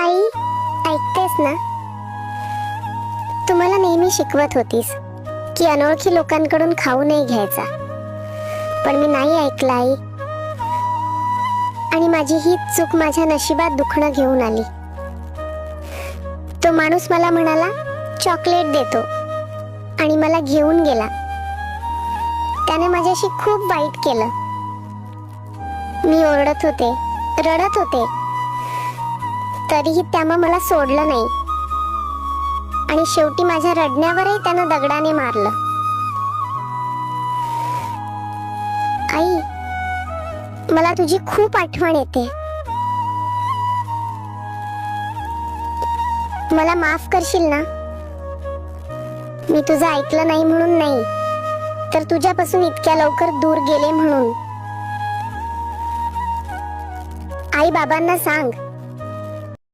आई ऐकतेस ना? तुम्हाला नेहमी शिकवत होतीस की अनोळखी लोकांकडून खाऊ नाही घ्यायचा. पण मी नाही ऐकलं आई. आणि माझी ही चूक माझ्या नशिबात दुखणं घेऊन आली. तो माणूस मला म्हणाला चॉकलेट देतो आणि मला घेऊन गेला. त्याने माझ्याशी खूप वाईट केलं. मी ओरडत होते रडत होते. तरीही त्यानं मला सोडलं नाही. आणि शेवटी माझ्या रडण्यावरही त्यानं दगडाने मारलं. आई मला तुझी खूप आठवण येते. मला माफ करशील ना? मी तुझं ऐकलं नाही म्हणून नाही तर तुझ्यापासून इतक्या लवकर दूर गेले म्हणून. आई बाबांना सांग